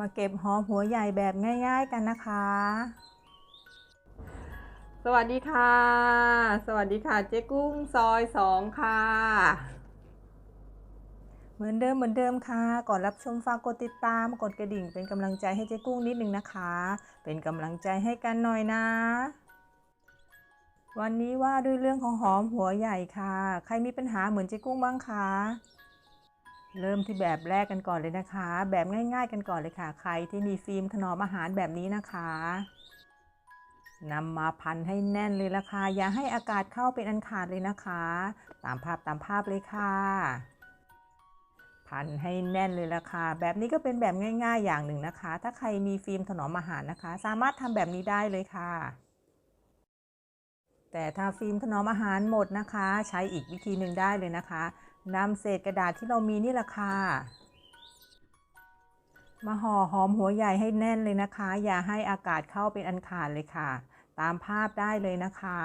มาเก็บหอมหัวใหญ่แบบง่าย ๆกันนะคะ สวัสดีค่ะ สวัสดีค่ะ เจ๊กุ้งซอยสองค่ะ เหมือนเดิมเหมือนเดิมค่ะ ก่อนรับชมฝากกดติดตาม กดกระดิ่งเป็นกำลังใจให้เจ๊กุ้งนิดนึงนะคะ เป็นกำลังใจให้กันหน่อยนะ วันนี้ว่าด้วยเรื่องของหอมหัวใหญ่ค่ะ ใครมีปัญหาเหมือนเจ๊กุ้งบ้างคะ เริ่มที่แบบแรกกันก่อนเลยนะคะ แบบง่าย ๆ กันก่อนเลยค่ะ ใครที่มีฟิล์มถนอมอาหารแบบนี้นะคะนำมาพันให้แน่นเลยละค่ะ อย่าให้อากาศเข้าเป็นอันขาดเลยนะคะ ตามภาพตามภาพเลยค่ะ พันให้แน่นเลยละค่ะ แบบนี้ก็เป็นแบบง่าย ๆ อย่างหนึ่งนะคะ ถ้าใครมีฟิล์มถนอมอาหารนะคะ สามารถทำแบบนี้ได้เลยค่ะ แต่ถ้าฟิล์มถนอมอาหารหมดนะคะ ใช้อีกวิธีหนึ่งได้เลยนะคะ นำเศษกระดาษที่เรามีนี่แหละค่ะ มาห่อหอมหัวใหญ่ให้แน่นเลยนะคะ อย่าให้อากาศเข้าเป็นอันขาดเลยค่ะ ตามภาพได้เลยนะคะ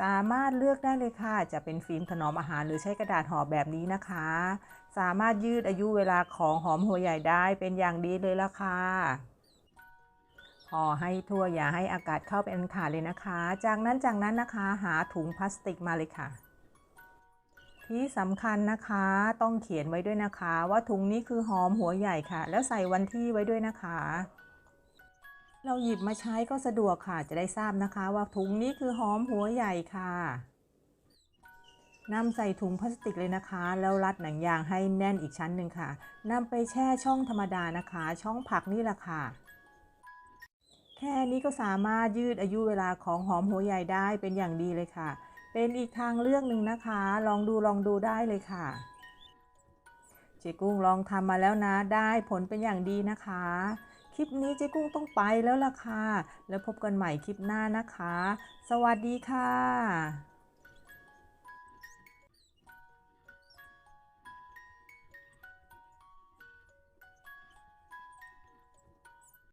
สามารถเลือกได้เลยค่ะ จะเป็นฟิล์มถนอมอาหารหรือใช้กระดาษห่อแบบนี้นะคะ สามารถยืดอายุเวลาของหอมหัวใหญ่ได้เป็นอย่างดีเลยละค่ะห่อให้ทั่วอย่าให้อากาศเข้าเป็นอันขาดเลยนะคะ จากนั้นจากนั้นนะคะ หาถุงพลาสติกมาเลยค่ะ ที่สำคัญนะคะต้องเขียนไว้ด้วยนะคะ ว่าถุงนี้คือหอมหัวใหญ่ค่ะ แล้วใส่วันที่ไว้ด้วยนะคะ เราหยิบมาใช้ก็สะดวกค่ะ จะได้ทราบนะคะ ว่าถุงนี้คือหอมหัวใหญ่ค่ะนำใส่ถุงพลาสติกเลยนะคะ แล้วรัดหนังยางให้แน่นอีกชั้นหนึ่งค่ะนำไปแช่ช่องธรรมดานะคะ ช่องผักนี่แหละค่ะ แค่นี้ก็สามารถยืดอายุเวลาของหอมหัวใหญ่ได้เป็นอย่างดีเลยค่ะ เป็นอีกทางเลือกหนึ่งนะคะ ลองดูลองดูได้เลยค่ะ เจ๊กุ้งลองทำมาแล้วนะ ได้ผลเป็นอย่างดีนะคะ คลิปนี้เจ๊กุ้งต้องไปแล้วล่ะค่ะ แล้วพบกันใหม่คลิปหน้านะคะ สวัสดีค่ะ